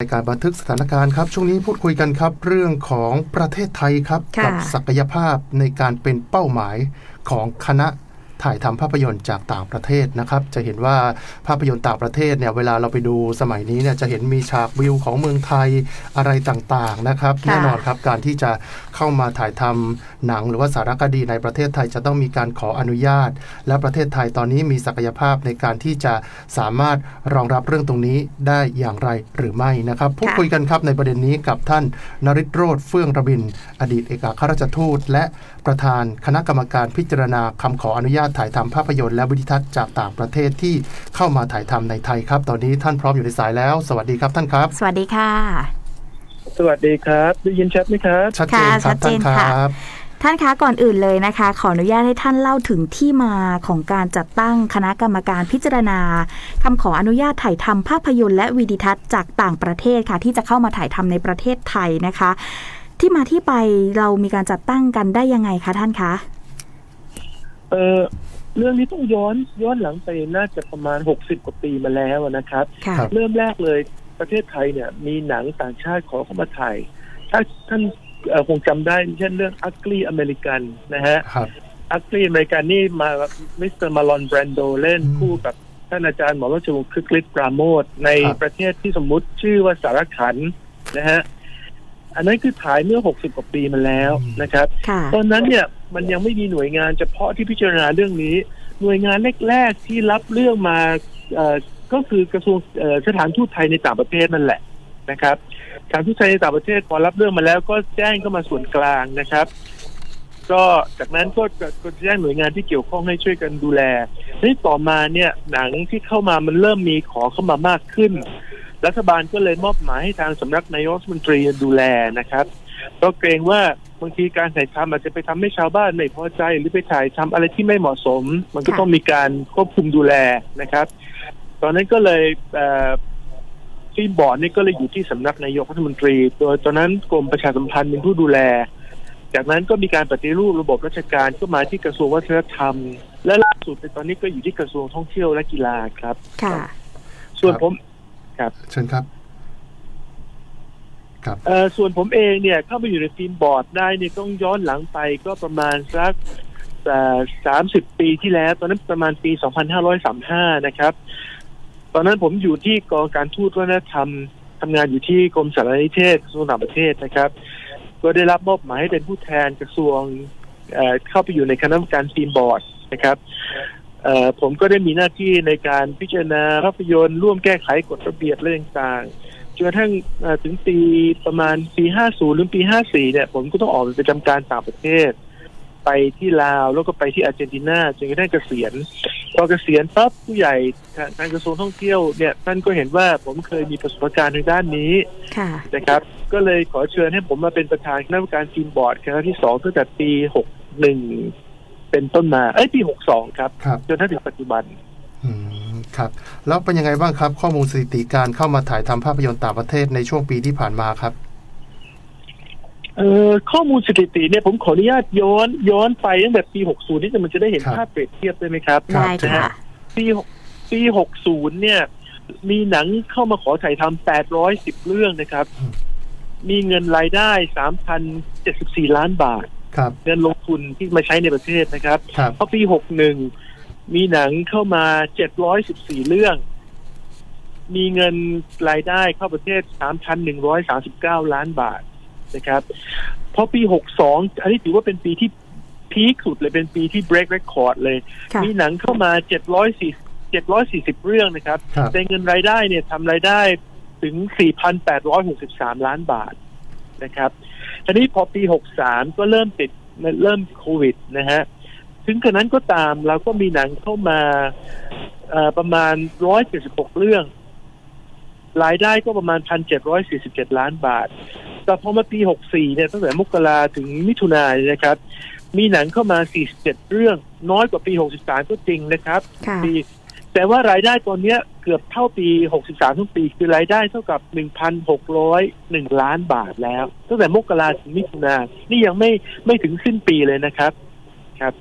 ในการบันทึกสถานการณ์ครับ ช่วงนี้พูดคุยกันครับ เรื่องของประเทศไทยครับค่ะกัศักยภาพในการเป็นเป้าหมายของคณะถ่ายทำภาพยนตร์จากต่างประเทศนะครับ จะเห็นว่าภาพยนตร์ต่างประเทศเนี่ยเวลาเราไปดูสมัยนี้เนี่ยจะเห็นมีฉากวิวของเมืองไทยอะไรต่างๆนะครับค่ะแน่นอนครับการที่จะเข้ามาถ่ายทำหนังหรือว่าสารคดีในประเทศไทยจะต้องมีการขออนุญาต และประเทศไทยตอนนี้มีศักยภาพในการที่จะสามารถรองรับเรื่องตรงนี้ได้อย่างไรหรือไม่นะครับพูดคุยกันครับในประเด็นนี้กับท่านนริศโรธเฟื่องระบิน อดีตเอกอัครราชทูต และประธานคณะกรรมการพิจารณาคำขออนุญาตถ่ายทำภาพยนตร์และวิดิทัศน์จากต่างประเทศที่เข้ามาถ่ายทำในไทยครับ ตอนนี้ท่านพร้อมอยู่ในสายแล้ว สวัสดีครับท่านครับ สวัสดีค่ะ สวัสดีครับได้ยินชัดไหมครับ ชัดเจนคค่ะชัรับดเจท่านนคค่ะรับ ท่านคะก่อนอื่นเลยนะคะ ขออนุญาตให้ท่านเล่าถึงที่มาของการจัดตั้งคณะกรรมการพิจารณาคำขออนุญาตถ่ายทำภาพยนตร์และวิดิทัศน์จากต่างประเทศค่ะ ที่จะเข้ามาถ่ายทำในประเทศไทยนะคะ ที่มาที่ไปเรามีการจัดตั้งกันได้ยังไงคะท่านคะเออเรื่องนี้ต้องย้อนย้อนหลังไปน่าจะประมาณหกสิบกว่าปีมาแล้วนะครับ ค่ะครับเริ่มแรกเลยประเทศไทยเนี่ย มีหนังต่างชาติขอเข้ามาถ่ายถ้าท่านเอ่อ คงจำได้เช่นเรื่อง Ugly American นะฮะครับ Ugly American นี่มามิสเตอร์มาลอนแบรนโดเล่นอืมคู่กับท่านอาจารย์หมอรัชวงศ์คึกฤทธิ์ปราโมทในครับประเทศที่สมมุติชื่อว่าสารขันนะฮะอันนั้นคือถ่ายเมื่อหกสิบกว่าปีมาแล้วนะครับค่ะตอนนั้นเนี่ยมันยังไม่มีหน่วยงานเฉพาะที่พิจารณาเรื่องนี้ หน่วยงานแรกๆที่รับเรื่องมาเอ่อก็คือกระทรวงเอ่อสถานทูตไทยในต่างประเทศนั่นแหละนะครับ สถานทูตไทยในต่างประเทศพอรับเรื่องมาแล้วก็แจ้งเข้ามาส่วนกลางนะครับ ก็จากนั้นก็ก็แจ้งหน่วยงานที่เกี่ยวข้องให้ช่วยกันดูแลนี่ต่อมาเนี่ยหนังที่เข้ามามันเริ่มมีขอเข้ามามากขึ้น รัฐบาลก็เลยมอบหมายให้ทางสำนักนายกรัฐมนตรีดูแลนะครับก็เกรงว่าบางทีการถ่ายทำอาจจะไปทำให้ชาวบ้านไม่พอใจ หรือไปถ่ายทำอะไรที่ไม่เหมาะสม มันก็ต้องมีการควบคุมดูแลนะครับ ตอนนั้นก็เลย เอ่อฟิล์มบอร์ดนี่ก็เลยอยู่ที่สำนักนายกรัฐมนตรี โดยตอนนั้นกรมประชาสัมพันธ์เป็นผู้ดูแล จากนั้นก็มีการปฏิรูประบบราชการก็มาที่กระทรวงวัฒนธรรม และล่าสุดในตอนนี้ก็อยู่ที่กระทรวงท่องเที่ยวและกีฬาครับ ค่ะ ส่วนครับผมเชิญครับครับเอ่อส่วนผมเองเนี่ยเข้ามาอยู่ในฟิล์มบอร์ดได้เนี่ยต้องย้อนหลังไปก็ประมาณสักสามสิบปีที่แล้ว ตอนนั้นประมาณปี 2535 นะครับต อนนั้นผมอยู่ที่กองการทูตวัฒนธรรมทำงานอยู่ที่กรมสารนิเทศกระทรวงต่างประเทศนะครับ ก็ได้รับมอบหมายให้เป็นผู้แทนกระทรวงเเข้าไปอยู่ในคณะกรรมการฟิล์มบอร์ดนะครับผมก็ได้มีหน้าที่ในการพิจารณาภาพยนตร์ร่วมแก้ไขกฎระเบียบอะไรต่างๆจนกระทั่งถึงปีประมาณปี 50 หรือปี 54 เนี่ย ผมก็ต้องออกไปประจำการต่างประเทศ ไปที่ลาวแล้วก็ไปที่อาร์เจนตินาจนกระทั่งเกษียณ พอเกษียณปั๊บผู้ใหญ่ทางทางกระทรวงท่องเที่ยวเนี่ยท่านก็เห็นว่าผมเคยมีประสบการณ์ทางด้านนี้ค่ะนะครับ ก็เลยขอเชิญให้ผมมาเป็นประธานคณะกรรมการฟิล์มบอร์ดครั้งที่สองตั้งแต่ปี61เป็นต้นมาเอ้ยปี62ครับครับจนถึงปัจจุบันอืมครับแล้วเป็นยังไงบ้างครับ ข้อมูลสถิติการเข้ามาถ่ายทำภาพยนตร์ต่างประเทศในช่วงปีที่ผ่านมาครับ เอ่อข้อมูลสถิติเนี่ยผมขออนุญาตย้อนย้อนไปตั้งแต่ปี 60 นี่จะมันจะได้เห็นครับ ภาพเปรียบเทียบได้ไหมครับครับได้ค่ะ ปีปี 60 เนี่ย มีหนังเข้ามาขอถ่ายทำ810 เรื่องนะครับ อืม มีเงินรายได้ 3,074 ล้านบาท ครับเงินลงทุนที่มาใช้ในประเทศนะครับ ครับพอปี 61 มีหนังเข้ามา 714 เรื่อง มีเงินรายได้เข้าประเทศ 3,139 ล้านบาท นะครับ พอปี 62 อันนี้ถือว่าเป็นปีที่พีคสุดเลยเป็นปีที่ break record เลยค่ะมีหนังเข้ามา 740 740 เรื่องนะครับครับแต่เงินรายได้เนี่ยทำรายได้ถึง 4,863 ล้านบาทนะครับทีนี้พอปี 63 ก็เริ่มติดเริ่มโควิดนะฮะ ถึงขนาดนั้นก็ตามเราก็มีหนังเข้ามาเอ่อประมาณ 176 เรื่อง รายได้ก็ประมาณ 1,747 ล้านบาท แต่พอมาปี 64 เนี่ยตั้งแต่มกราถึงมิถุนายนนะครับ มีหนังเข้ามา 47 เรื่อง น้อยกว่าปี 63 ก็จริงนะครับค่ะปีแต่ว่ารายได้ตอนเนี้ยเกือบเท่าปี 63ทุกปี คือรายได้เท่ากับ 1,601 ล้านบาทแล้ว ตั้งแต่มกราถึงมิถุนานี่ยังไม่ไม่ถึงสิ้นปีเลยนะครับ ครับ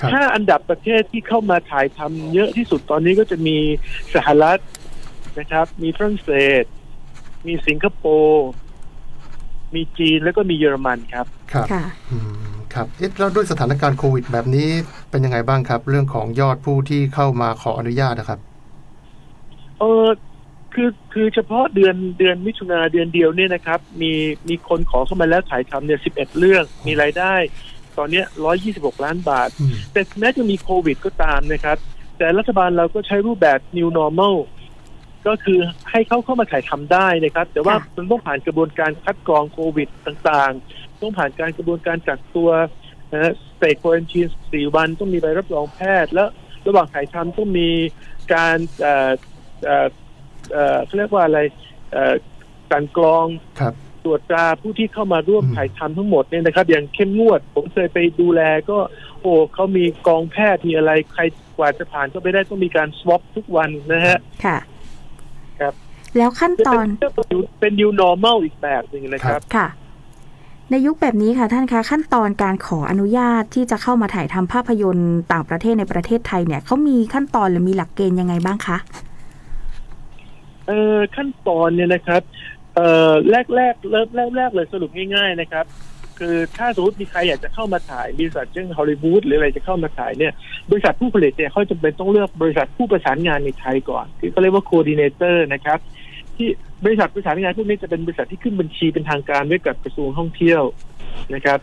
ครับถ้าอันดับประเทศที่เข้ามาถ่ายทำเยอะที่สุดตอนนี้ก็จะมีสหรัฐ นะครับ มีฝรั่งเศส มีสิงคโปร์มีจีนแล้วก็มีเยอรมันครับ ครับค่ะ อืมครับเอ๊ะแล้วด้วยสถานการณ์โควิด แบบนี้เป็นยังไงบ้างครับ เรื่องของยอดผู้ที่เข้ามาขออนุญาตนะครับ เออคือคือเฉพาะเดือนเดือนมิถุนาเดือนเดียวเนี่ยนะครับ มีมีคนขอเข้ามาแล้วถ่ายทำเนี่ยสิบเอ็ดเรื่องมีรายได้ ตอนเนี้ร้อยยี่สิบหกล้านบาท อืม แต่แม้จะมีโควิดก็ตามนะครับ แต่รัฐบาลเราก็ใช้รูปแบบ new normal ก็คือให้เขาเข้ามาถ่ายทำได้นะครับ แต่ว่าค่ะมันต้องผ่านกระบวนการคัดกรองโควิดต่างๆ ต้องผ่านการกระบวนการกักตัวนะฮะสเตทควอนตีนสี่วันต้องมีใบรับรองแพทย์ แล้วระหว่างถ่ายทำต้องมีการเอ่อเอ่อเอ่อเขาเรียกว่าอะไรเอ่อกลันกรองครับตรวจตราผู้ที่เข้ามาร่วมอืมถ่ายทำทั้งหมดเนี่ยนะครับ อย่างเข้มงวด ผมเคยไปดูแลก็โอ้เขามีกองแพทย์มีอะไรใครกว่าจะผ่านก็ไม่ได้ต้องมีการสวอปทุกวันนะฮะค่ะครับ แล้วขั้นตอนเป็นเป็น new normal อีกแบบหนึ่งนะครับค่ะในยุคแบบนี้ค่ะท่านคะขั้นตอนการขออนุญาตที่จะเข้ามาถ่ายทำภาพยนตร์ต่างประเทศในประเทศไทยเนี่ยเขามีขั้นตอนหรือมีหลักเกณฑ์ยังไงบ้างคะเอ่อขั้นตอนเนี่ยนะครับเอ่อแรกแรกเริ่มแรกแรกเลยสรุปง่าย ๆ นะครับ คือถ้าสมมติมีใครอยากจะเข้ามาถ่ายบริษัทเช่นฮอลลีวูดหรืออะไรจะเข้ามาถ่ายเนี่ยบริษัทผู้ผลิตเนี่ยเขาจำเป็นต้องเลือกบริษัทผู้ประสานงานในไทยก่อนที่เขาเรียกว่า coordinator นะครับที่บริษัทประสานงานพวกนี้จะเป็นบริษัทที่ขึ้นบัญชีเป็นทางการไว้กับกระทรวงท่องเที่ยวนะครับ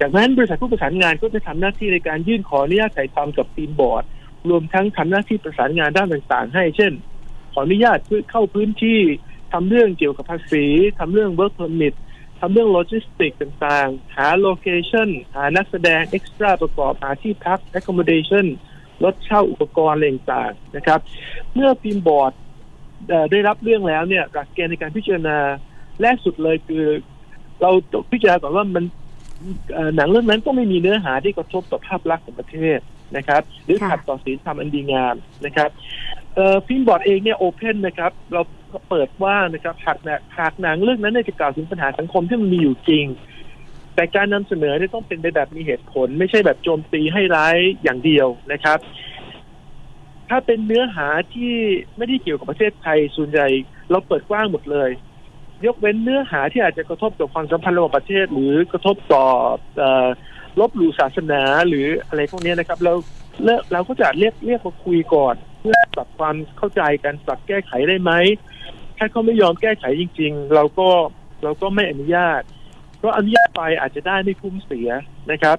จากนั้นบริษัทผู้ประสานงานก็จะทำหน้าที่ในการยื่นขออนุญาตถ่ายทำกับทีมบอร์ด รวมทั้งทำหน้าที่ประสานงานด้านต่างๆ ให้เช่น ขออนุญาตเพื่อเข้าพื้นที่ทำเรื่องเกี่ยวกับภาษีทำเรื่อง work permit ท ทำเรื่องโลจิสติกต่างๆ หาโลเคชันหานักแสดงเอ็กซ์ตร้าประกอบหาที่พัก accommodation รถเช่าอุปกรณ์อะไรต่างๆนะครับ เมื่อฟิล์มบอร์ดได้รับเรื่องแล้วเนี่ยหลักเกณฑ์ในการพิจารณาแรกสุดเลยคือ เราต้องพิจารณาก่อนว่ามันหนังเรื่องนั้นต้องไม่มีเนื้อหาที่กระทบต่อภาพลักษณ์ของประเทศนะครับ หรือขัดต่อศีลธรรมอันดีงามนะครับเอ่อฟิล์มบอร์ดเองเนี่ยโอเพนนะครับ เรา เปิดว่านะครับหากหนหากหนังเรื่องนั้นเนี่ยจะกล่าวถึงปัญหาสังคมที่มันมีอยู่จริง แต่การนำเสนอเนี่ยต้องเป็นไปแบบมีเหตุผล ไม่ใช่แบบโจมตีให้ร้ายอย่างเดียวนะครับ ถ้าเป็นเนื้อหาที่ไม่ได้เกี่ยวกับประเทศไทยส่วนใหญ่เราเปิดกว้างหมดเลย ยกเว้นเนื้อหาที่อาจจะกระทบต่อความสัมพันธ์ระหว่างประเทศ หรือกระทบต่ออลบหลู่ศาสนาหรืออะไรพวกนี้นะครับ เราเลิกเราก็จะเรียกเรียกมาคุยก่อน เพื่อปรับความเข้าใจกันปรับแก้ไขได้ไหม ถ้าเขาไม่ยอมแก้ไขจริง ๆ เราก็เราก็ไม่อนุญาต เพราะอนุญาตไปอาจจะได้ไม่คุ้มเสียนะครับ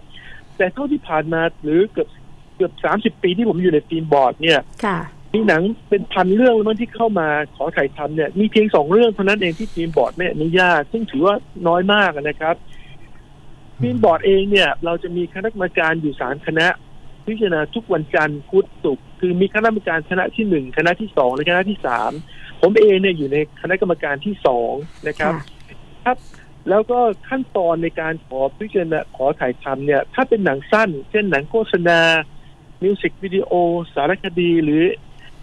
แต่เท่าที่ผ่านมาหรือเกือบเกือบสามสิบปีที่ผมอยู่ในทีมบอร์ดเนี่ยค่ะมีหนังเป็นพันเรื่องแล้วมั้งที่เข้ามาขอถ่ายทำเนี่ยมีเพียงสองเรื่องเท่านั้นเองที่ทีมบอร์ดไม่อนุญาต ซึ่งถือว่าน้อยมากนะครับทีมบอร์ดเองเนี่ย เราจะมีคณะกรรมการอยู่สามคณะ พิจารณาทุกวันจันทร์พุธศุกร์คือมีคณะกรรมการคณะที่หนึ่งคณะที่สองและคณะที่สามผมเองเนี่ยอยู่ในคณะกรรมการที่สองนะครับ ครับ แล้วก็ขั้นตอนในการขอพิจารณาขอถ่ายทำเนี่ย ถ้าเป็นหนังสั้น เช่นหนังโฆษณา มิวสิกวิดีโอ สารคดี หรือ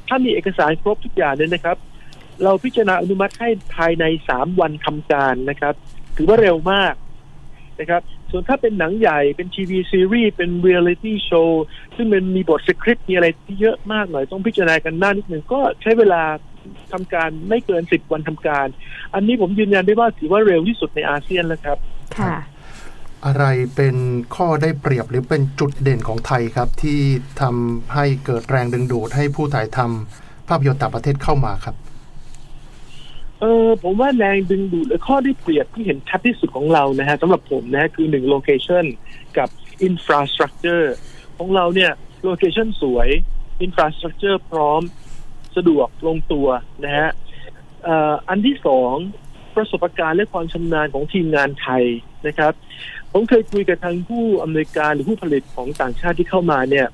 ถ้ามีเอกสารครบทุกอย่างเนี่ยนะครับ เราพิจารณาอนุมัติให้ภายในสามวันทำการนะครับ ถือว่าเร็วมากนะครับ ส่วนถ้าเป็นหนังใหญ่เป็นทีวีซีรีส์เป็นเรียลิตี้โชว์ซึ่งมันมีบทสคริปต์มีอะไรที่เยอะมากหน่อยต้องพิจารณากันหน้านิดหนึ่งก็ใช้เวลาทำการไม่เกินสิบวันทำการ อันนี้ผมยืนยันได้ว่าถือว่าเร็วที่สุดในอาเซียนแล้วครับ ค่ะ อะไรเป็นข้อได้เปรียบหรือเป็นจุดเด่นของไทยครับ ที่ทำให้เกิดแรงดึงดูดให้ผู้ถ่ายทำภาพยนตร์ต่างประเทศเข้ามาครับ เออผมว่าแรงดึงดูดหรือข้อได้เปรียบที่เห็นชัดที่สุดของเรานะฮะสำหรับผมนะฮะคือหนึ่งโลเคชันกับอินฟราสตรักเจอร์ของเราเนี่ยโลเคชันสวยอินฟราสตรักเจอร์พร้อมสะดวกลงตัวนะฮะอันที่สองประสบการณ์และความชำนาญของทีมงานไทยนะครับ ผมเคยคุยกับทางผู้อำนวยการหรือผู้ผลิตของต่างชาติที่เข้ามาเนี่ย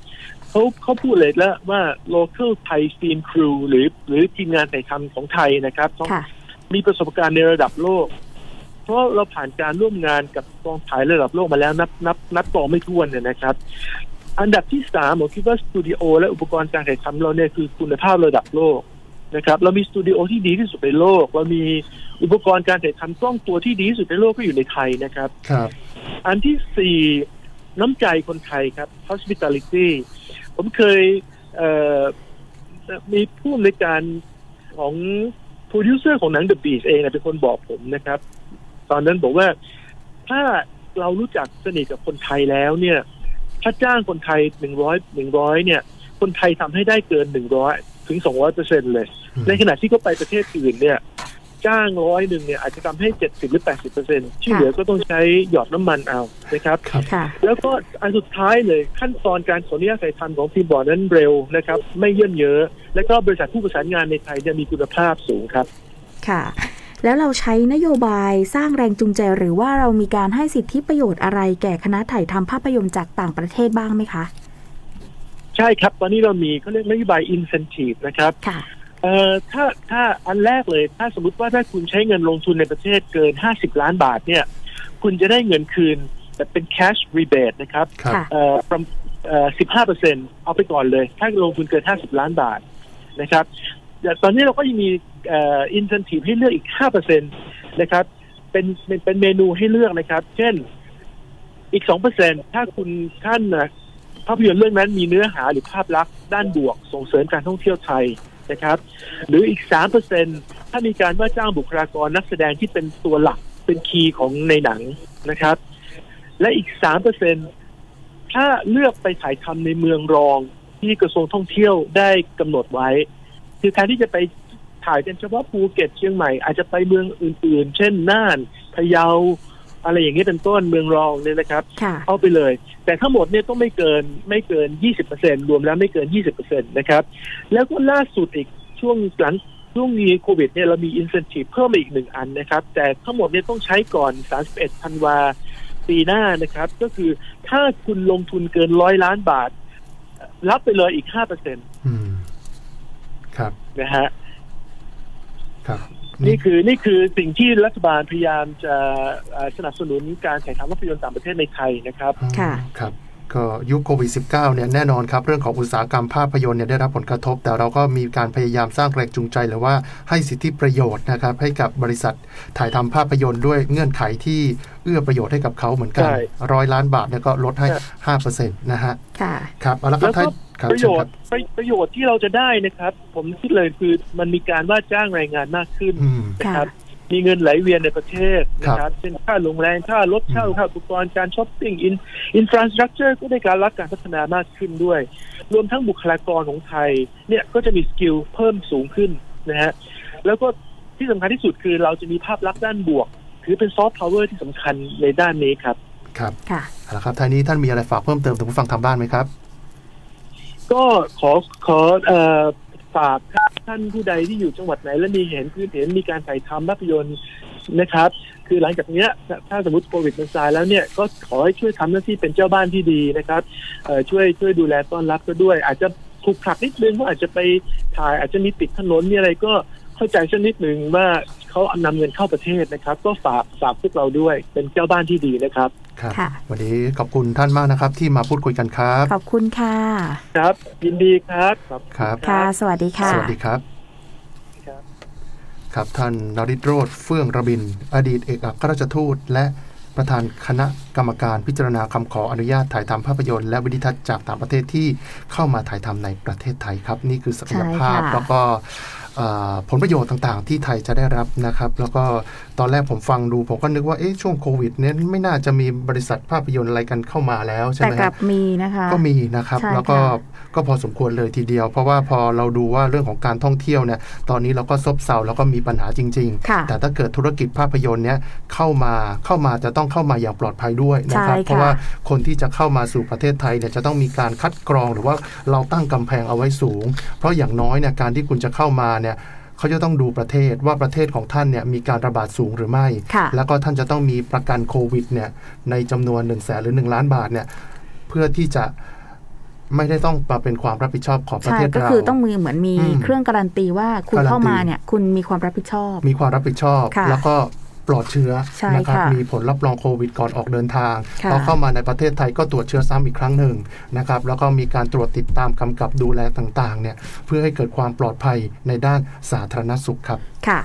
เขาเขาพูดเลยแล้วว่า local Thai film crew หรือหรือทีมงานถ่ายทำของไทยนะครับต้องค่ะมีประสบการณ์ในระดับโลก เพราะเราผ่านการร่วมงานกับกองถ่ายระดับโลกมาแล้วนับนับนับต่อไม่ถ้วนเนี่ยนะครับ อันดับที่สามผมคิดว่าสตูดิโอและอุปกรณ์การถ่ายทำเราเนี่ยคือคุณภาพระดับโลกนะครับ เรามีสตูดิโอที่ดีที่สุดในโลก เรามีอุปกรณ์การถ่ายทำกล้องตัวที่ดีที่สุดในโลกก็อยู่ในไทยนะครับครับ อันที่สี่ น้ำใจคนไทยครับ hospitality ผมเคยเอ่อมีผู้อำนวยการของโปรดิวเซอร์ของหนัง The Beast เองนะเป็นคนบอกผมนะครับ ตอนนั้นบอกว่าถ้าเรารู้จักสนิทกับคนไทยแล้วเนี่ย ถ้าจ้างคนไทยหนึ่งร้อยหนึ่งร้อยเนี่ย คนไทยทำให้ได้เกินหนึ่งร้อยถึงสองร้อยเปอร์เซ็นเลยอืมในขณะที่เขาไปประเทศอื่นเนี่ย จ้างร้อยหนึ่งเนี่ยอาจจะทำให้เจ็ดสิบหรือแปดสิบเปอร์เซ็นที่เหลือก็ต้องใช้หยอดน้ำมันเอานะครับครับค่ะแล้วก็อันสุดท้ายเลยขั้นตอนการขออนุญาตถ่ายทำของฟิล์มบอร์ดนั้นเร็วนะครับ ไม่เยื่นเยอะ แล้วก็บริษัทผู้ประสานงานในไทยเนี่ยมีคุณภาพสูงครับ ค่ะ แล้วเราใช้นโยบายสร้างแรงจูงใจหรือว่าเรามีการให้สิทธิประโยชน์อะไรแก่คณะถ่ายทำภาพยนตร์จากต่างประเทศบ้างไหมคะ ใช่ครับ ตอนนี้เรามีเขาเรียกนโยบาย incentive นะครับ ค่ะ เอ่อถ้าถ้าอันแรกเลย ถ้าสมมติว่าถ้าคุณใช้เงินลงทุนในประเทศเกิน 50 ล้านบาทเนี่ย คุณจะได้เงินคืนแต่เป็น cash rebate นะครับครับค่ะเอ่อ from เอ่อ15เปอร์เซ็นเอาไปก่อนเลย ถ้าลงทุนเกิน 50 ล้านบาทนะครับแต่ตอนนี้เราก็ยังมีเอ่อ incentive ให้เลือกอีก5เปอร์เซ็นนะครับ เป็นเป็นเป็นเมนูให้เลือกนะครับ เช่นอีก 2 เปอร์เซ็นถ้าคุณท่านนะภาพยนตร์เรื่องนั้นมีเนื้อหาหรือภาพลักษณ์ด้านบวกส่งเสริมการท่องเที่ยวไทย นะครับ หรืออีก3เปอร์เซ็นถ้ามีการว่าจ้างบุคลากรนักแสดงที่เป็นตัวหลักเป็นคีย์ของในหนังนะครับ และอีก3เปอร์เซ็นถ้าเลือกไปถ่ายทำในเมืองรองที่กระทรวงท่องเที่ยวได้กำหนดไว้ คือแทนที่จะไปถ่ายเป็นเฉพาะภูเก็ตเชียงใหม่อาจจะไปเมืองอื่น ๆ เช่นน่านพะเยา อะไรอย่างเงี้ยเป็นต้นเมืองรองเนี่ยนะครับค่ะเอาไปเลย แต่ทั้งหมดเนี่ยต้องไม่เกินไม่เกิน 20%รวมแล้วไม่เกิน 20%นะครับ แล้วก็ล่าสุดอีกช่วงหลังช่วงมีโควิดเนี่ยเรามี incentive เพิ่มมาอีกหนึ่งอันนะครับ แต่ทั้งหมดเนี่ยต้องใช้ก่อน 31ธันวาปีหน้านะครับ ก็คือถ้าคุณลงทุนเกินร้อยล้านบาท รับไปเลยอีก5%อืมครับนะฮะครับ นี่คือนี่คือสิ่งที่รัฐบาลพยายามจะเอ่อสนับสนุนการถ่ายทำภาพยนตร์ต่างประเทศในไทยนะครับค่ะครับก็ยุคโควิด -19 เนี่ยแน่นอนครับ เรื่องของอุตสาหกรรมภาพยนตร์เนี่ยได้รับผลกระทบ แต่เราก็มีการพยายามสร้างแรงจูงใจหรือว่าให้สิทธิประโยชน์นะครับ ให้กับบริษัทถ่ายทำภาพยนตร์ด้วยเงื่อนไขที่เอื้อประโยชน์ให้กับเขาเหมือนกันใช่ร้อยล้านบาทเนี่ยก็ลดให้ใช่ห้าเปอร์เซ็นต์นะฮะค่ะครับเอาละครับแล้วก็ท่าน ครับประโยเชิญชครัน์บประประโยชน์ที่เราจะได้นะครับ ผมคิดเลยคือมันมีการว่าจ้างแรงงานมากขึ้นอืมนะครับ มีเงินไหลเวียนในประเทศนะครับเช่นค่าโรงแรมค่ารถเช่าอืมค่าอุปกรณ์การช้อปปิ้งอินอินฟราสตรักเจอร์ก็ได้การรับการพัฒนามากขึ้นด้วย รวมทั้งบุคลากรของไทยเนี่ยก็จะมีสกิลเพิ่มสูงขึ้นนะฮะแล้วก็ที่สำคัญที่สุดคือเราจะมีภาพลักษณ์ด้านบวก ถือเป็นซอฟต์พาวเวอร์ที่สำคัญในด้านนี้ครับ ครับค่ะเอาละครับท่านนี้ท่านมีอะไรฝากเพิ่มเติมถึงผู้ฟังทางบ้านไหมครับ ก็ขอขอเอ่อฝากท่านผู้ใดที่อยู่จังหวัดไหน และมีเห็นพื้นเห็นมีการถ่ายทำภาพยนตร์นะครับ คือหลังจากเนี้ยถ้าสมมติโควิดมันซายแล้วเนี่ยก็ขอให้ช่วยทำหน้าที่เป็นเจ้าบ้านที่ดีนะครับเอ่อช่วยช่วยดูแลต้อนรับก็ด้วย อาจจะถูกผลักนิดนึงว่าอาจจะไปถ่ายอาจจะมีปิดถนนมีอะไรก็เข้าใจสักนิดหนึ่งว่าเขานำเงินเข้าประเทศนะครับ ก็ฝากฝากพวกเราด้วยเป็นเจ้าบ้านที่ดีนะครับ ครับค่ะ วันนี้ขอบคุณท่านมากนะครับ ที่มาพูดคุยกันครับ ขอบคุณค่ะ ครับ ยินดีครับขอบณ ครับ ค่ะ สวัสดีค่ะ สวัสดีครับ ครับ ครับท่านนริศโรธเฟื่องระบิน อดีตเอกอัครราชทูต และประธานคณะกรรมการพิจารณาคำขออนุญาตถ่ายทำภาพยนตร์และวิดิทัศน์จากต่างประเทศที่เข้ามาถ่ายทำในประเทศไทยครับ นี่คือศักยภาพใช่ค่ะ แล้วก็เอ่อผลประโยชน์ต่างๆ ที่ไทยจะได้รับนะครับ แล้วก็ตอนแรกผมฟังดู ผมก็นึกว่าเอ๊ะช่วงโควิดเนี่ยไม่น่าจะมีบริษัทภาพยนตร์อะไรกันเข้ามาแล้วใช่แต่ไหมกคลัรับบมีนะคะก็มีนะครับใช่แล้วก็ค่ะก็พอสมควรเลยทีเดียว เพราะว่าพอเราดูว่าเรื่องของการท่องเที่ยวเนี่ยตอนนี้เราก็ซบเซาแล้วก็มีปัญหาจริงค่ะๆแต่ถ้าเกิดธุรกิจภาพยนตร์เนี่ยเข้ามาเข้ามาจะต้องเข้ามาอย่างปลอดภัยด้วยนะครับใช่ค่ะเพราะว่าคนที่จะเข้ามาสู่ประเทศไทยเนี่ยจะต้องมีการคัดกรองหรือว่าเราตั้งกำแพงเอาไว้สูง เพราะอย่างน้อยเนี่ยการที่คุณจะเข้ามาเนี่ย เขาจะต้องดูประเทศว่าประเทศของท่านเนี่ยมีการระบาดสูงหรือไม่ค่ะแล้วก็ท่านจะต้องมีประกันโควิดเนี่ยในจำนวน1นึ่งแสนหรือ 1 ล้านบาทเนี่ยเพื่อที่จะไม่ได้ต้องมาเป็นความรับผิดชอบของประใช่เทศก็เราคือต้องมีเหมือนมีอืมเครื่องการันตีว่าคุณการันตีเข้ามาเนี่ยคุณมีความรับผิดชอบ มีความรับผิดชอบค่ะแล้วก็ ปลอดเชื้อใช่นะครับค่ะมีผลรับรองโควิดก่อนออกเดินทางค่ะพอเข้ามาในประเทศไทยก็ตรวจเชื้อซ้ำอีกครั้งหนึ่งนะครับแล้วก็มีการตรวจติดตามกำกับดูแลต่างๆเนี่ยเพื่อให้เกิดความปลอดภัยในด้านสาธารณสุขครับค่ะ